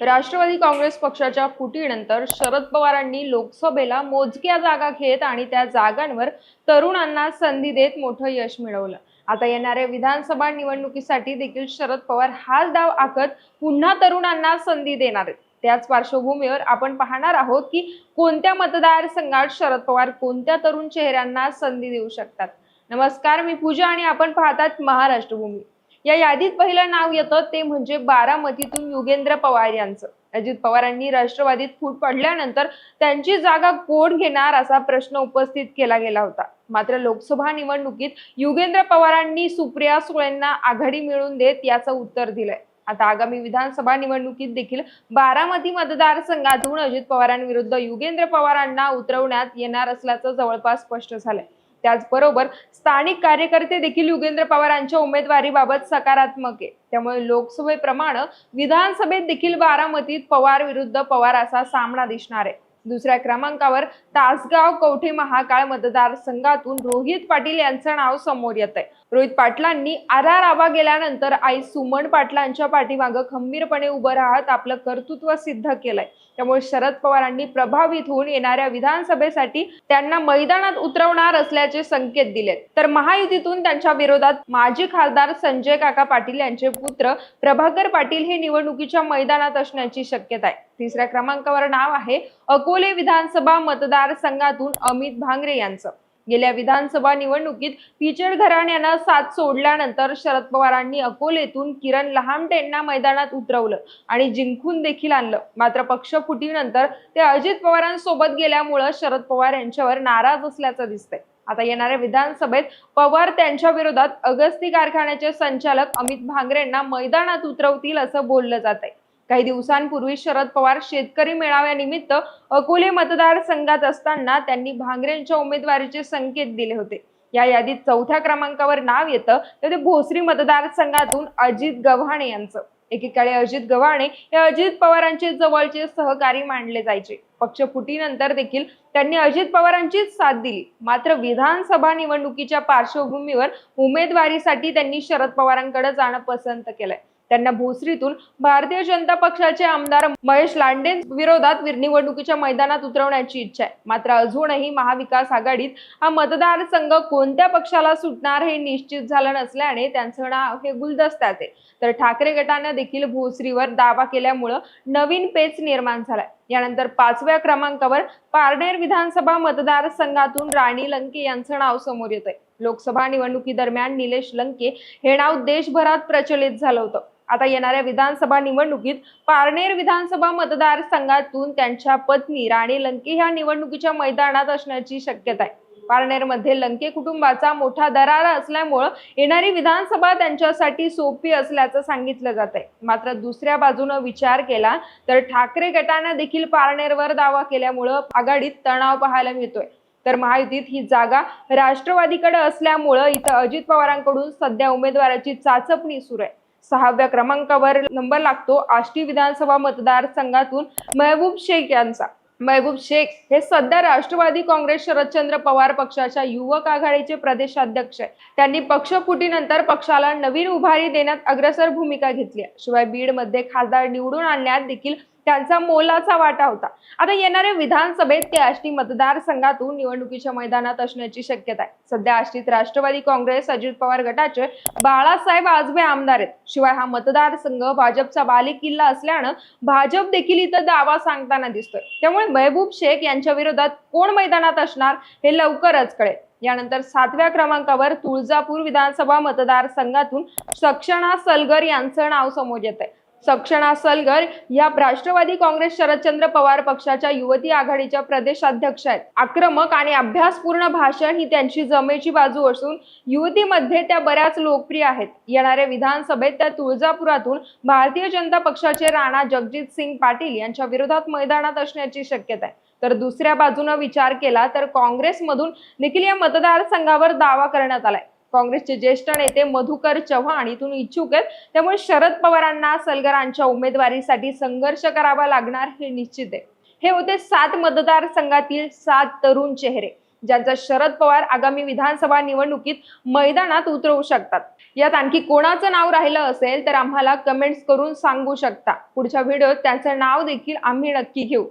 राष्ट्रवादी काँग्रेस पक्षाच्या फुटीनंतर शरद पवारांनी लोकसभेला मोजक्या जागा घेत आणि त्या जागांवर तरुणांना संधी देत मोठं यश मिळवलं. आता येणाऱ्या विधानसभा निवडणुकीसाठी देखील शरद पवार हाच डाव आखत पुन्हा तरुणांना संधी देणार आहेत. त्याच पार्श्वभूमीवर आपण पाहणार आहोत की कोणत्या मतदारसंघात शरद पवार कोणत्या तरुण चेहऱ्यांना संधी देऊ शकतात. नमस्कार मी पूजा आणि आपण पाहतात महाराष्ट्रभूमी. या यादीत पहिलं नाव येतं ते म्हणजे बारामतीतून युगेंद्र पवार यांचं. अजित पवारांनी राष्ट्रवादीत फूट पडल्यानंतर त्यांची जागा कोण घेणार असा प्रश्न उपस्थित केला गेला होता. मात्र लोकसभा निवडणुकीत युगेंद्र पवारांनी सुप्रिया सुळेंना आघाडी मिळवून देत याचं उत्तर दिलंय. आता आगामी विधानसभा निवडणुकीत देखील बारामती मतदारसंघातून अजित पवारांविरुद्ध युगेंद्र पवारांना उतरवण्यात येणार असल्याचं जवळपास स्पष्ट झालंय. त्याचबरोबर स्थानिक कार्यकर्ते देखील युगेंद्र पवारांच्या उमेदवारीबाबत सकारात्मक आहे. त्यामुळे लोकसभेप्रमाणे विधानसभेत देखील बारामतीत पवार विरुद्ध पवार असा सामना दिसणार आहे. दुसऱ्या क्रमांकावर तासगाव कवठे महाकाळ मतदारसंघातून रोहित पाटील यांचं नाव समोर येत आहे रोहित पाटलांनी आधार आबा गेल्यानंतर आई सुमन पाटलांच्या पाठीमागं खंबीरपणे उभं राहत आपलं कर्तृत्व सिद्ध केलंय. त्यामुळे शरद पवारांनी प्रभावित होऊन येणाऱ्या विधानसभेसाठी त्यांना मैदानात उतरवणार असल्याचे संकेत दिलेत. तर महायुतीतून त्यांच्या विरोधात माजी खासदार संजय काका पाटील यांचे पुत्र प्रभाकर पाटील हे निवडणुकीच्या मैदानात असण्याची शक्यता आहे. तिसऱ्या क्रमांकावर नाव आहे अकोले विधानसभा मतदारसंघातून अमित भांगरे यांचं. गेल्या विधानसभा निवडणुकीत पिचड घराण्यानं साथ सोडल्यानंतर शरद पवारांनी अकोलेतून किरण लहामटेंना मैदानात उतरवलं आणि जिंकून देखील आणलं. मात्र पक्ष फुटीनंतर ते अजित पवारांसोबत गेल्यामुळं शरद पवार यांच्यावर नाराज असल्याचं दिसतंय. आता येणाऱ्या विधानसभेत पवार त्यांच्या विरोधात अगस्ती कारखान्याचे संचालक अमित भांगरेंना मैदानात उतरवतील असं बोललं जात आहे काही दिवसांपूर्वी शरद पवार शेतकरी मेळाव्यानिमित्त अकोले मतदारसंघात असताना त्यांनी भांगरेंच्या उमेदवारीचे संकेत दिले होते. या यादीत चौथ्या क्रमांकावर नाव येतं तर ते भोसरी मतदारसंघातून अजित गव्हाणे यांचं. एकेकाळी अजित गव्हाणे हे अजित पवारांचे जवळचे सहकारी मानले जायचे. पक्ष फुटीनंतर देखील त्यांनी अजित पवारांचीच साथ दिली. मात्र विधानसभा निवडणुकीच्या पार्श्वभूमीवर उमेदवारीसाठी त्यांनी शरद पवारांकडे जाणं पसंत केलंय. त्यांना भोसरीतून भारतीय जनता पक्षाचे आमदार महेश लांडे विरोधात निवडणुकीच्या मैदानात उतरवण्याची इच्छा आहे. मात्र अजूनही महाविकास आघाडीत हा मतदारसंघ कोणत्या पक्षाला सुटणार हे निश्चित झालं नसल्याने त्यांचं नाव हे गुलदस्त्यात आहे. तर ठाकरे गटाने देखील भोसरीवर दावा केल्यामुळं नवीन पेच निर्माण झालाय. यानंतर पाचव्या क्रमांकावर पारनेर विधानसभा मतदारसंघातून राणी लंके यांचं नाव समोर येत आहे लोकसभा निवडणुकीदरम्यान निलेश लंके हे नाव देशभरात प्रचलित झालं होतं. आता येणाऱ्या विधानसभा निवडणुकीत पारनेर विधानसभा मतदारसंघातून त्यांच्या पत्नी राणी लंके ह्या निवडणुकीच्या मैदानात असण्याची शक्यता आहे. पारनेरमध्ये लंके कुटुंबाचा मोठा दरारा असल्यामुळं येणारी विधानसभा त्यांच्यासाठी सोपी असल्याचं सांगितलं जात आहे. मात्र दुसऱ्या बाजूनं विचार केला तर ठाकरे गटानं देखील पारनेरवर दावा केल्यामुळं आघाडीत तणाव पाहायला मिळतोय. तर महायुतीत ही जागा राष्ट्रवादीकडे असल्यामुळं इथं अजित पवारांकडून सध्या उमेदवाराची चाचपणी सुरू आहे. सहाव्या क्रमांकावर नंबर लागतो. आष्टी विधानसभा मतदारसंघातून महबूब शेख यांचा. महबूब शेख हे सध्या राष्ट्रवादी काँग्रेस शरदचंद्र पवार पक्षाच्या युवक आघाडीचे प्रदेशाध्यक्ष आहे त्यांनी पक्ष फुटीनंतर पक्षाला नवीन उभारी देण्यात अग्रसर भूमिका घेतली आहे. शिवाय बीडमध्ये खासदार निवडून आणण्यात देखील त्यांचा मोलाचा वाटा होता. आता येणाऱ्या विधानसभेत ते आष्टी मतदारसंघातून निवडणुकीच्या मैदानात असण्याची शक्यता आहे. सध्या आष्टीत राष्ट्रवादी काँग्रेस अजित पवार गटाचे बाळासाहेब आजबे आमदार आहेत. शिवाय हा मतदारसंघ भाजपचा बालेकिल्ला असल्यानं भाजप देखील इथं दावा सांगताना दिसतोय. त्यामुळे महबूब शेख यांच्या विरोधात कोण मैदानात असणार हे लवकरच कळेल. यानंतर सातव्या क्रमांकावर तुळजापूर विधानसभा मतदारसंघातून सक्षणा सलगर यांचं नाव समोर येत आहे सक्षणा सलगर या राष्ट्रवादी काँग्रेस शरदचंद्र पवार पक्षाच्या युवती आघाडीच्या प्रदेशाध्यक्ष आहेत. आक्रमक आणि अभ्यासपूर्ण भाषण ही त्यांची जमेची बाजू असून युवतीमध्ये त्या बऱ्याच लोकप्रिय आहेत. येणाऱ्या विधानसभेत त्या तुळजापुरातून भारतीय जनता पक्षाचे राणा जगजित सिंग पाटील यांच्या विरोधात मैदानात असण्याची शक्यता आहे. तर दुसऱ्या बाजूनं विचार केला तर काँग्रेसमधून निखिल या मतदारसंघावर दावा करण्यात आलाय. काँग्रेसचे ज्येष्ठ नेते मधुकर चव्हाण इथून इच्छुक आहेत. त्यामुळे शरद पवारांना सलगरांच्या उमेदवारीसाठी संघर्ष करावा लागणार हे निश्चित आहे. हे होते सात मतदारसंघातील सात तरुण चेहरे ज्यांचा शरद पवार आगामी विधानसभा निवडणुकीत मैदानात उतरवू शकतात. यात आणखी कोणाचं नाव राहिलं असेल तर आम्हाला कमेंट्स करून सांगू शकता. पुढच्या व्हिडिओत त्यांचं नाव देखील आम्ही नक्की घेऊ.